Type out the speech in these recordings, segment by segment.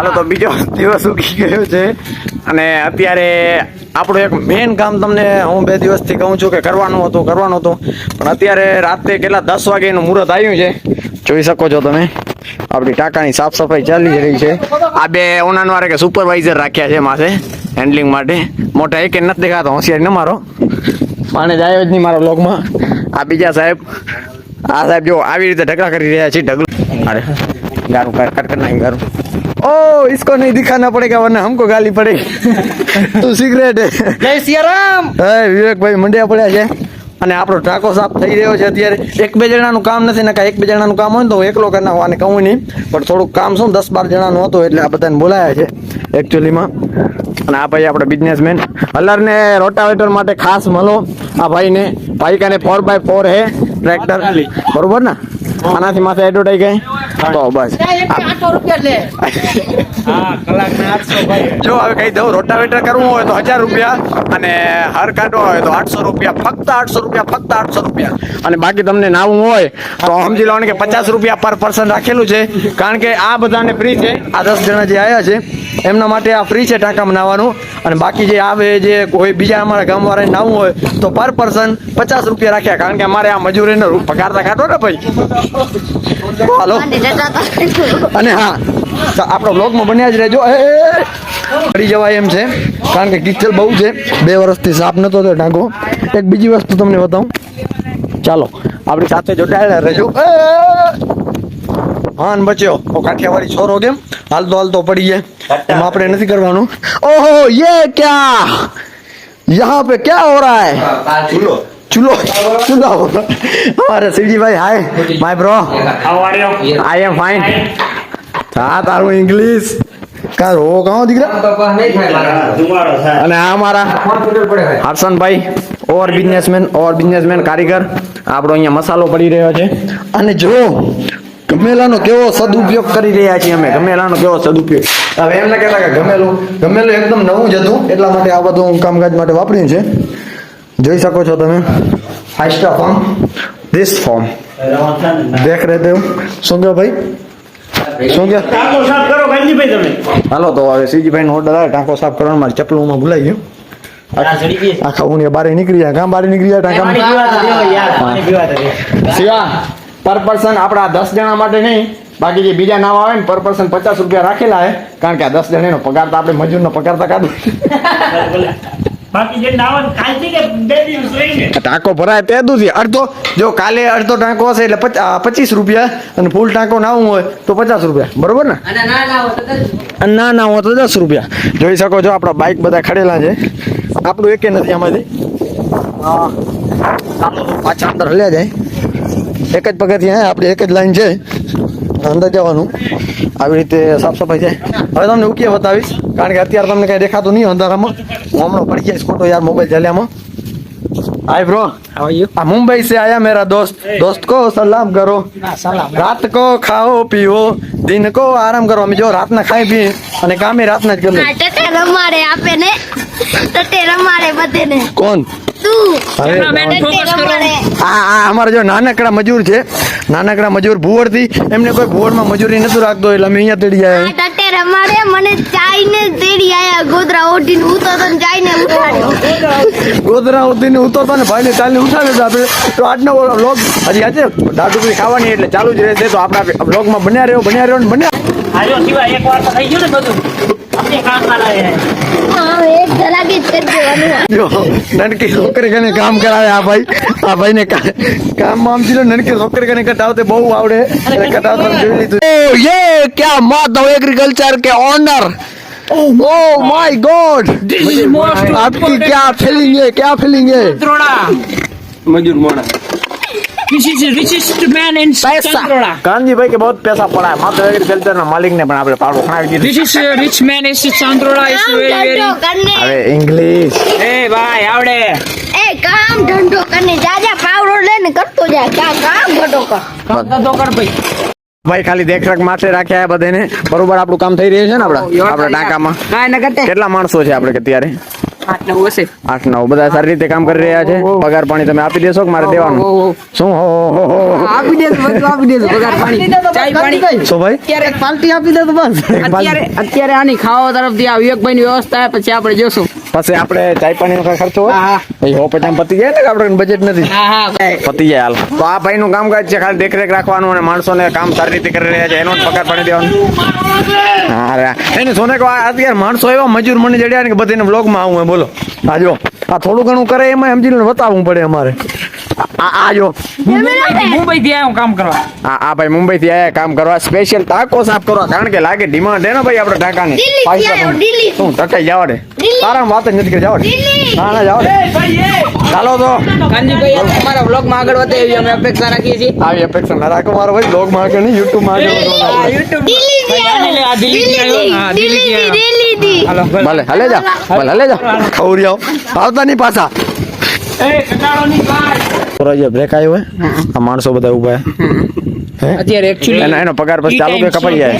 હાલો તો બીજો દિવસ ઉગી ગયો છે. અને અત્યારે આપણું એક મેઇન કામ તમને હું બે દિવસથી કહું છું કે કરવાનું હતું કરવાનું હતું. પણ અત્યારે રાતે કેટલા દસ વાગ્યાનું મુહૂર્ત આવ્યું છે. જોઈ શકો છો તમે. આપણી ટાંકાની સાફ સફાઈ ચાલી રહી છે. આ બે ઓનાનવારે કે સુપરવાઇઝર રાખ્યા છે માથે હેન્ડલિંગ માટે. મોટા એક નથી દેખાતો, હોશિયારી ન મારો. પાણી જાય જ નહીં મારા બ્લોગમાં આ બીજા સાહેબ, આ સાહેબ જો આવી રીતે ઢગલા કરી રહ્યા છે, ઢગલું. અરે, ગારું કર કર નાખી, ગારું. ओ इसको नहीं दिखाना पड़ेगा वरना हमको गाली पड़ेगी तू सिगरेट है જય સિયારામ હે વિવેકભાઈ મંડ્યા પડ્યા છે અને આપણો ટાંકો સાફ થઈ રહ્યો છે અત્યારે એક બે જણાનું કામ નથી ને કાંઈ એક બે જણાનું કામ હોય ને તો હું એકલો કરી નાખું આને કહું નહીં પણ થોડુંક કામ શું દસ બાર જણાનું હતું એટલે આ બધાને બોલાયા છે એકચ્યુઅલીમાં અને આ ભાઈ આપણે બિઝનેસમેન હલરને રોટાવેટર માટે ખાસ મળો આ ભાઈને ભાઈ કાને ફોર બાય ફોર હે ટ્રેક્ટર બરોબર ને આનાથી માથે એડવર્ટાઈ ગઈ તો બસ. જો હવે કહી દઉં રોટાવેટર કરવું હોય તો હજાર રૂપિયા અને હર કાઢવો હોય તો આઠસો રૂપિયા ફક્ત આઠસો રૂપિયા ફક્ત આઠસો રૂપિયા. અને બાકી તમને નાવું હોય તો સમજી લો કે પચાસ રૂપિયા પર પર્સન રાખેલું છે. કારણ કે આ બધાને ફ્રી છે. આ દસ જણા જે આવ્યા છે એમના માટે આ ફ્રી છે ટાંકામાં નાવાનું અને બાકી જે આવે જે કોઈ બીજા અમારા ગામવાળાને નાવું હોય તો પર પર્સન પચાસ રૂપિયા રાખ્યા. કારણ કે અમારે આ મજૂરીનો પગાર તો કાઢો ને ભાઈ. હાલો. અને હા આપણો બ્લોગમાં બન્યા જ રહેજો. પડી જવાય એમ છે કારણ કે કિચલ બહુ છે. બે વર્ષથી સાફ નતો થયો ટાંકો એક બીજી વસ્તુ તમને બતાવું. ચાલો આપણી સાથે જોડાયેલા રહેજો. હા બચ્યો. ઓ કાઠિયાવાડી છોરો કેમ? હાલતો હાલતો પડી જાય. એમ આપણે નથી કરવાનું. ઓહો યે ક્યા? યહાં પે ક્યા હો રહા હૈ? ચૂલો ચૂલો. અમારે Shivjibhai hi my bro I am fine હા તારું ઇંગ્લિશ કા રો કહો દીકરા? અને આ મારા હર્ષનભાઈ ઓર બિઝનેસમેન ઓવર બિઝનેસમેન કારીગર. આપણો અહીંયા મસાલો પડી રહ્યો છે. અને જો ગમેલાનો કેવો સદુપયોગ કરી રહ્યા છીએ અમે. ગમેલાનો કેવો સદુપયોગ. હવે એમને કહેતા કે ગમેલું ગમેલું એકદમ નવું જ હતું. એટલા માટે આ બધું કામકાજ માટે વાપર્યું છે જોઈ શકો છો તમે? ફાઈસ્ટા ફોર્મ ધીસ ફોર્મ દેખ રહે તે સુંદર ભાઈ? શું ટાંકો સાફ કરો ગાંધીભાઈ તમે. હાલો તો હવે સીજીભાઈ નો ઓર્ડર આવે ટાંકો સાફ કરવાનો મારી ચપલુમાં ભૂલાઈ ગયું. આખા હું બારે નીકળી જાય કામ બારે નીકળી જાય ટાંકા શિવા પર પર્સન આપણા દસ જણા માટે નહીં બાકી જે બીજા નામ આવે ને પર પર્સન પચાસ રૂપિયા રાખેલા છે કારણ કે આ દસ જણાનો પગાર તો આપણે મજૂરનો પગાર તો કાઢું બાકી જે નાવન કાલથી કે બે દિવસ રહીને? ટાંકો ભરાય તે દૂધી. અડધો જો કાલે અડધો ટાંકો હશે એટલે પચ- પચીસ રૂપિયા અને ફૂલ ટાંકો નાવું હોય તો પચાસ રૂપિયા. બરોબર ને? અને ના ના હોય તો દસ અને ના ના હોય તો દસ રૂપિયા. જોઈ શકો છો આપણા બાઇક બધા ખડેલા છે. આપણું એકે નથી આમાંથી. હા. પાછા અંદર હલ્યા જાય. એક જ પગથિયાં આપણી એક જ લાઈન છે. અંદર જવાનું. આવી રીતે સાફ સફાઈ છે હવે તમને ઉકીએ બતાવીશ? કારણ કે અત્યારે તમને કઈ દેખાતું નહીં અંધારામાં. હમણાં પડી જઈશ ખોટો યાર મોબાઈલ જલ્યામાં હાય બ્રો આ મુંબઈ સે આયા મેરા દોસ્ત. દોસ્ત કો સલામ કરો. રાત કો ખાઓ પીઓ દિન કો આરામ કરો. અમે જો રાત ના ખાઈ પી અને કામે રાત ના જ કરીએ ટટે રમાડે આપે ને. ટટે રમાડે. બધેને કોણ અમારે જો નાનકડા મજૂર છે. નાનકડા મજૂર ભુવરથી એમને કોઈ ભુવરમાં મજૂરી નથી રાખતો એટલે અમે અહીંયા તેડી જાય ટટે મને ચાઈને તેડી આયા ગોદરા ઓઢીને ઉતો તો ચાઈને ઉઠાડ્યો. ગોદરા ઓઢીને ઉતો તો ને ભાઈને ચાલને ઉઠાવે તો આપણે તો આજનો વ્લોગ હજી આજે દાદુકડી ખાવાની એટલે ચાલુ જ રહેશે. તો આપણા વ્લોગમાં બન્યા રહ્યો બન્યા રહ્યો ને બન્યા આજો સિવાય એકવાર તો થઈ ગયું ને બધું. આપણે કામ ધરાકી જ કરી દેવાનું જો નનકી છોકરી કને કામ કરાવે આ ભાઈ આ ભાઈને કા- કામમાં આમ ચીલો નનકી છોકરી કને કટાવતે બહુ આવડે એટલે કટાવતા જોઈ લીધું ઓ યે ક્યા માધવ એગ્રીકલ્ચર के ઓનર ओ माय गॉड आपकी क्या फीलिंग है क्या फीलिंग है This is the richest man in Chandrola. Kanjibhai કે બહુ પૈસા પડા હે એગ્રીકલ્ચર ના માલિક ને પણ આપણે પાડો ખણાવી દીધું This is a rich man in Chandrola. Is very very. હવે ઇંગ્લિશ Hey ભાઈ આવડે. એ કામ ધંધો કરને જાજા પાવડો લે કરતો જાય કા કામ ધંધો કર ધંધો કર ભાઈ. ભાઈ ખાલી દેખરેખ માટે રાખ્યા બધાને. બરોબર આપણું કામ થઈ રહ્યું છે ને આપડા આપડા ટાંકામાં. કેટલા માણસો છે આપણે કે અત્યારે આઠ નવ હશે. આઠ નવ બધા સારી રીતે કામ કરી રહ્યા છે. પગાર પાણી તમે આપી દેશો કે મારે દેવાનું? શું? હો હો, હો, હો. આપી દેજો બધું આપી દેજો પગાર પાણી. ચાય પાણી. શું ભાઈ? અત્યારે પાર્ટી આપી દે તો બસ. અત્યારે અત્યારે આની ખાવા તરફથી આ વિવેકભાઈ ની વ્યવસ્થા પછી આપણે જોશું. પછી આપણે ચાય પાણી નો ખર્ચો હોય? હો પચાસ પતી જાય ને આપણે બજેટ નથી? હા હા પતી જાય હાલ. તો આ ભાઈ નું કામકાજ છે ખાલી દેખરેખ રાખવાનું અને માણસોને કામ સારી રીતે કરી રહ્યા છે. એનો પગાર પાણી દેવાનું. હા એને સોને કહો અત્યારે માણસો એવા મજૂર મને જડ્યા ને કે બધાને બ્લોગમાં આવું હે બોલો. આ જો આ થોડું ઘણું કરે એમાં સમજીને બતાવવું પડે અમારે. આ આ જો મુંબઈ થી આવ્યો કામ કરવા. આ આ ભાઈ મુંબઈ થી આયા કામ કરવા. સ્પેશિયલ ટાંકો સાફ કરવા કારણ કે લાગે ડિમાન્ડ હે ને ભાઈ આપણે ટાંકાની દિલ્હી થી પૈસા દિલ્હી. શું ટકાઈ જવા દે. તારા વાત જ નથી કરી જાવડે ના ના જવા દે. ચાલો તો. કાનજીભાઈ તમારા બ્લોગમાં આગળ વધે એવી અમે અપેક્ષા રાખીએ છીએ. આવી અપેક્ષા ના રાખો મારો ભાઈ બ્લોગમાં આગળ નહીં યુટ્યુબમાં આગળ હાલો ભલે. હલે જા ભલે હલે જા. ખવરી આવો આવતા નહીં પાછા. એ કટાળો ની ભાઈ. જે બ્રેક આવ્યો હે? આ માણસો બધા ઊભા હે. અત્યારે એકચ્યુઅલી એનો પગાર પછી ચાલુ કે કપાઈ જાય?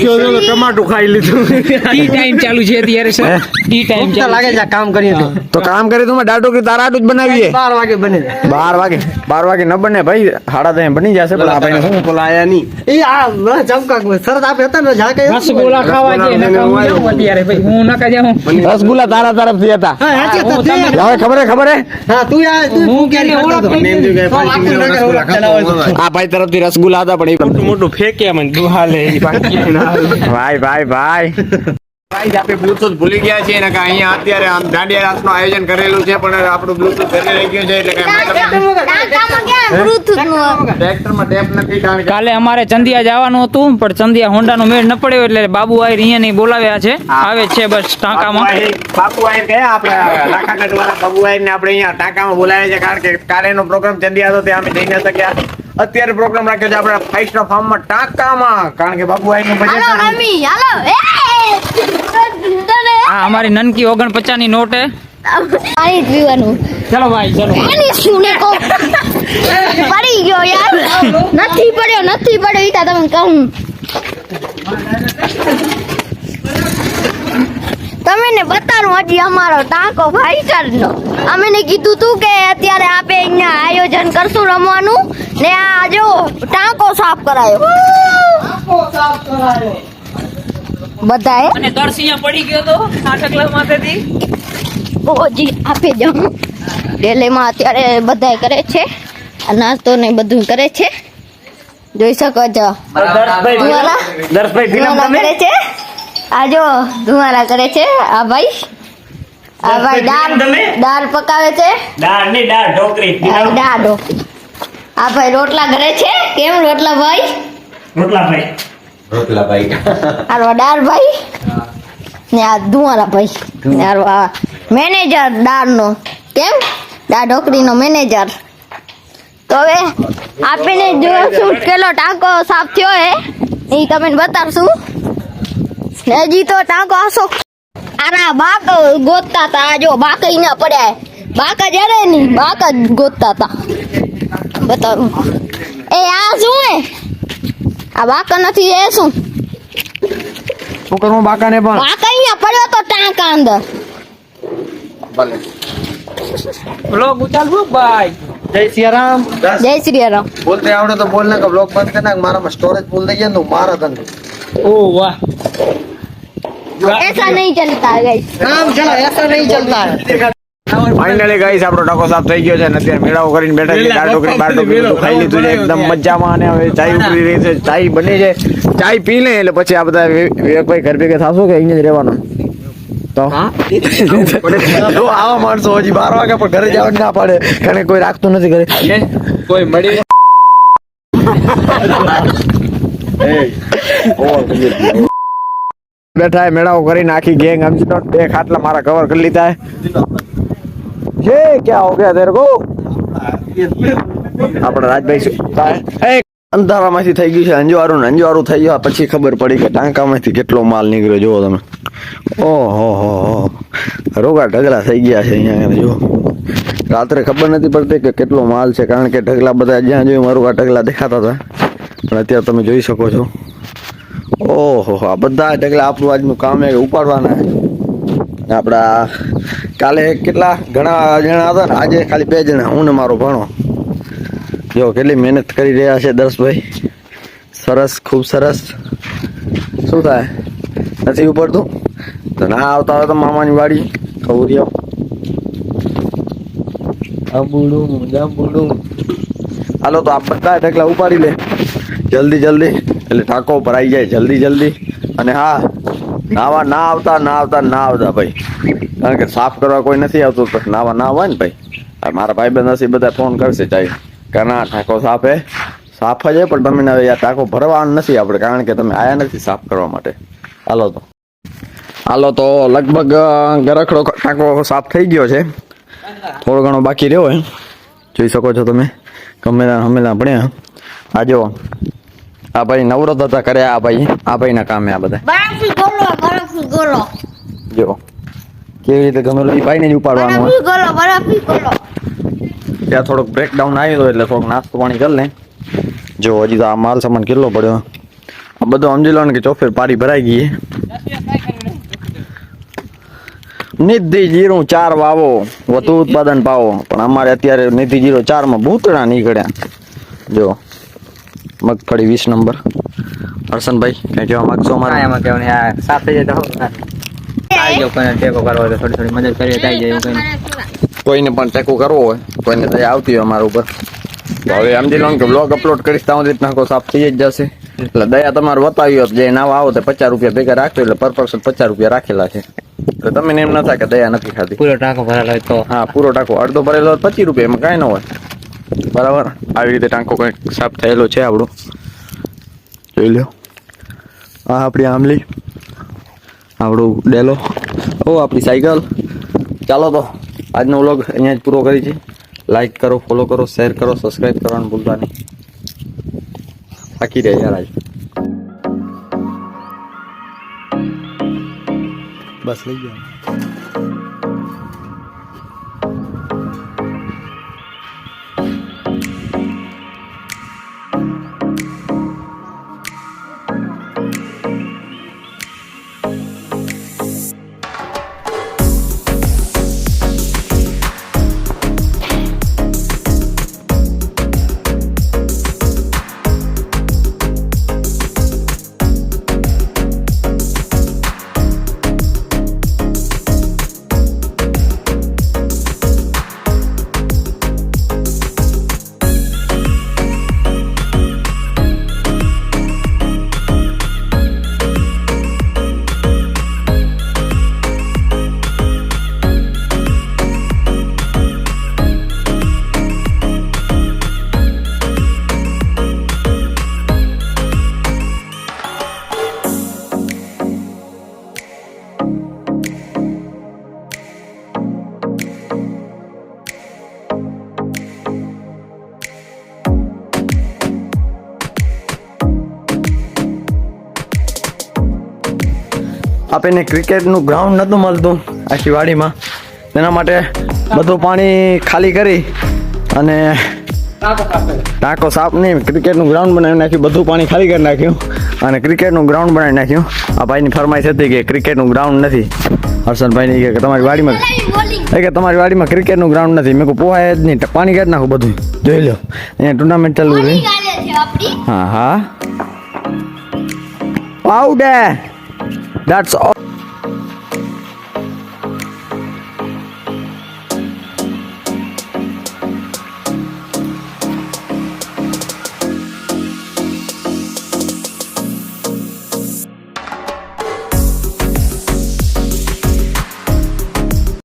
ટમાટું ખાઈ લીધું. ટી ટાઈમ ચાલુ છે અત્યારે સર ટી ટાઈમ ચાલુ લાગે છે. કામ કરીએ તો. તો કામ કરી તું ડાટો કે તારા આટું જ બનાવીએ. 12 વાગે બને. 12 વાગે 12 વાગે ન બને ભાઈ હાડા ત્રણ બની જશે પણ આ ભાઈને શું? બોલા આયા નહીં. એ આ ચમકાક સરત આપે હતા ને ઝાકે રસગોલા ખાવા જે ન હું અત્યારે ભાઈ હું નકા જાઉં. રસગુલ્લા તારા તરફથી હતા. હા હવે ખબર હે ખબર હે? હા તું આ તું હું ક્યારે ક્યારે ખાતો હતો? આ ભાઈ તરફથી રસગુલ્લા હતા પણ એ મોટું ફેંકે મને દુહાલે ભાઈ ભાઈ ભાઈ. ભાઈ આપણે બ્લુટૂથ ભૂલી ગયા છીએ ને કે અહીંયા અત્યારે આમ દાંડિયા રાસનું આયોજન કરેલું છે પણ આપણું બ્લુટૂથ ઘરે રહી ગયું છે એટલે નું? ટ્રેક્ટરમાં ટેપ નથી કારણ કાલે અમારે ચંદિયા જવાનું હતું પણ ચંદિયા હોન્ડા નો મેળ ન પડ્યો એટલે બાબુ આયર અહીંયા નહીં બોલાવ્યા છે. આવે છે બસ ટાંકામાં. બાપુ આયર કે આપણે લાખાગઢ વાળા બાબુ આયર ને આપણે અહીંયા ટાંકામાં બોલાવ્યા છે કારણ કે કાલેનો પ્રોગ્રામ ચંદિયા હતો ત્યાં અમે જઈ ન શક્યા અત્યારે પ્રોગ્રામ રાખ્યો છે આપણે ફાઈવ સ્ટાર ફાર્મમાં ટાંકામાં. કારણ કે બાપુ નું હાલો બજેટ હાલો. એ! તને આ અમારી નનકી ઓગણપચાસની નોટ હે. પાણી પીવાનું ચલો ભાઈ ચલો. એની શું ને કહું? પડી ગયો યાર. નથી પડ્યો નથી પડ્યો. ઈતા તમને તમે કહું. તમે ને બતાડું હજી અમારો ટાંકો ફાઈટર નો અમે ને કીધું તું કે અત્યારે આપે અહીંયા આયોજન કરશું રમવાનું. ને આ જો ટાંકો સાફ કરાયો. બધાએ? અને તરસિયા પડી ગયો તો આટકલા માથેથી. ઓજી આપી દઉં ડેલીમાં અત્યારે બધાએ કરે છે. નાસ્તો ને બધું કરે છે. જોઈ શકો છો. દર્શભાઈ ધુવાલા? કરે છે. આ જો ધુમારા કરે છે. આ ભાઈ આ ભાઈ દાળ દાળ પકાવે છે. દાળની દાળ ઢોકરી દાળ ઢોકરી આ ભાઈ રોટલા કરે છે. કેમ રોટલા ભાઈ? રોટલા ભાઈ. આ દાળ ભાઈ. ને આ ધુમારા ભાઈ. ને આ મેનેજર દાળનો. કેમ? દાળ ઢોકળીનો મેનેજર. તો હવે આપીને જોશું કેટલો ટાંકો સાફ થયો હે એ તમે બતાવશું. હજી તો ટાંકો આસો. આના બાક ગોતતા હતા આ જો બાક અહીંયા પડ્યા. બાક જ અરે નહીં બાક જ ગોતતા હતા બતાવું. એ આ શું હે? આ બાક નથી એ શું? શું કરવું બાકાને પણ? બાક અહીંયા પડ્યો તો ટાંકા અંદર. ભલે. બ્લોગ ઉતારવું ભાઈ. જય સિયારામ. જય શ્રી રામ બોલતે આવડે તો બોલ ને કે બ્લોક બંધ કરી નાખ. મારામાં સ્ટોરેજ ફૂલ થઈ ગયા ને તો મારા તને ઓ વાહ. ऐसा नहीं चलता है गाइस કામ ચલો એસા નહીં ચલતા હે ફાઇનલી ગાઈસ આપણો ટાકો સાફ થઈ ગયો છે અને અત્યારે મેળાઓ કરીને બેઠા છે દાળ ઢોકળી બાર ઢોકળી બધું ખાઈ લીધું છે એકદમ મજામાં અને હવે ચાય ઉકળી રહી છે ચાય બની છે ચાય પી લે એટલે પછી આ બધા વિ- વિવેકભાઈ ઘર ભેગા થાશો કે અહીંયા જ રહેવાનું તો જો આવા માણસો હજી બાર વાગે પણ ઘરે જવાનું ના પાડે કારણ કે કોઈ રાખતું નથી ઘરે કોઈ મળી બેઠા હે મેળાઓ કરીને આખી ગેંગ સમજી લો બે ખાટલા મારા કવર કરી લીધા હે ये क्या हो गया तेरे को આપણે રાજભાઈ શું થાય? એ અંધારામાંથી થઈ ગયું છે અંજવારું ને અંજવારું થઈ ગયું પછી ખબર પડી કે ટાંકામાંથી કેટલો માલ નીકળ્યો જુઓ તમે ઓહો હો હો રોગા ઢગલા થઈ ગયા છે અહીંયા આગળ જુઓ રાત્રે ખબર નથી પડતી કે કેટલો માલ છે કારણ કે ઢગલા બધા જ્યાં જોયું મારું આ ઢગલા દેખાતા હતા પણ અત્યારે તમે જોઈ શકો છો ઓહો આ બધા ઢગલા આપણું આજનું કામ એ ઉપાડવાના છે. આપણા કાલે કેટલા ઘણા જણા હતા ને? આજે ખાલી બે જણા હું ને મારો ભણો. જો કેટલી મહેનત કરી રહ્યા છે દર્શભાઈ. સરસ ખૂબ સરસ. શું થાય? નથી ઉપડતું? તો ના આવતા હોય તો મામાની વાડી ખવરિયો અબુડું જબુડું હાલો તો આ બધા ઢગલા ઉપાડી લે. જલ્દી જલ્દી. એટલે ટાંકો ઉપર આવી જાય જલ્દી જલ્દી. અને હા, નાવા ના આવતા ના આવતા ના આવતા ભાઈ. કારણ કે સાફ કરવા કોઈ નથી આવતું, તો નાવા ના હોય ને ભાઈ. મારા ભાઈ બંધ હશે, બધા ફોન કરશે ચાઈ કાના ટાંકો સાફ હે. સાફ જ પણ તમે હવે ટાંકો ભરવાનો નથી આપણે, કારણ કે તમે આયા નથી સાફ કરવા માટે. હાલો તો. હાલો તો લગભગ ગરખડો ટાંકો સાફ થઈ ગયો છે. થોડો ઘણો બાકી રહ્યો હોય જોઈ શકો છો તમે. ગમે હમેલા ભણ્યા. આ આ ભાઈ નવરત હતા કર્યા આ ભાઈ આ ભાઈના કામે આ બધા. બરફી ગોલો બરફી ગોલો. જો કેવી રીતે ગમેલું એ ભાઈને જ ઉપાડવાનું બરફી ગોલો બરફી ગોલો. ત્યાં થોડોક બ્રેકડાઉન આવ્યો એટલે થોડોક નાસ્તો પાણી કરી લે. જો હજી તો આ માલ સામાન કેટલો પડ્યો? આ બધો સમજી લો ને કે ચોફેર પારી ભરાઈ ગઈ. નિધિ જીરું ચાર વાવો વધુ ઉત્પાદન પાવો. પણ અમારે અત્યારે નિધિ જીરો ચારમાં ભૂતળા નીકળ્યા. જો મગફળી વીસ નંબર હર્ષનભાઈ કઈ કહેવા માંગશો અમારે એમાં કેવું આ સાફ થઈ જાય તો આવી જાવ કોઈને ટેકો કરવો હોય તો થોડી થોડી મદદ કરીએ તો આવી જાય એવું કઈ કોઈને પણ ટેકો કરવો હોય કોઈને દયા આવતી હોય અમારા ઉપર તો હવે સમજી લો ને કે બ્લોગ અપલોડ કરીશ તો રીતના નાખો સાફ થઈ જ જશે એટલે દયા તમારે બતાવી હોત જે નાવા આવો તો પચાસ રૂપિયા ભેગા રાખ્યો એટલે પર પર્સન પચાસ રૂપિયા રાખેલા છે તો તમે એમ ન થાય કે દયા નથી ખાતી પૂરો ટાંકો ભરેલો હોય તો હા પૂરો ટાંકો અડધો ભરેલો હોય પચીસ રૂપિયા એમાં કાંઈ ન હોય બરાબર. આવી રીતે ટાંકો કંઈક સાફ થયેલો છે આપણો. જોઈ લો આ આપણી આંબલી. આપણું ડેલો. ઓ, આપણી સાયકલ. ચાલો તો, આજનો વ્લોગ અહીંયા જ પૂરો કરી છે. લાઈક કરો ફોલો કરો શેર કરો સબસ્ક્રાઈબ કરવાનું ભૂલતા નહીં. થાકી રહ્યા યાર આજ બસ લઈ ગયા આપણને ક્રિકેટનું ગ્રાઉન્ડ નહોતું મળતું આખી વાડીમાં તેના માટે બધું પાણી ખાલી કરી અને ટાંકો સાફ નહીં ક્રિકેટનું ગ્રાઉન્ડ બનાવી નાખ્યું બધું પાણી ખાલી કરી નાખ્યું અને ક્રિકેટનું ગ્રાઉન્ડ બનાવી નાખ્યું. આ ભાઈની ફરમાઈશ હતી કે ક્રિકેટનું ગ્રાઉન્ડ નથી. હર્ષનભાઈની કે તમારી વાડીમાં એ કે તમારી વાડીમાં ક્રિકેટનું ગ્રાઉન્ડ નથી. મેં કહું પોહાય જ નહીં પાણી કાઢી નાખું બધું. જોઈ લો અહીંયા ટુર્નામેન્ટ ચાલુ રહી હા હા. Powder That's all.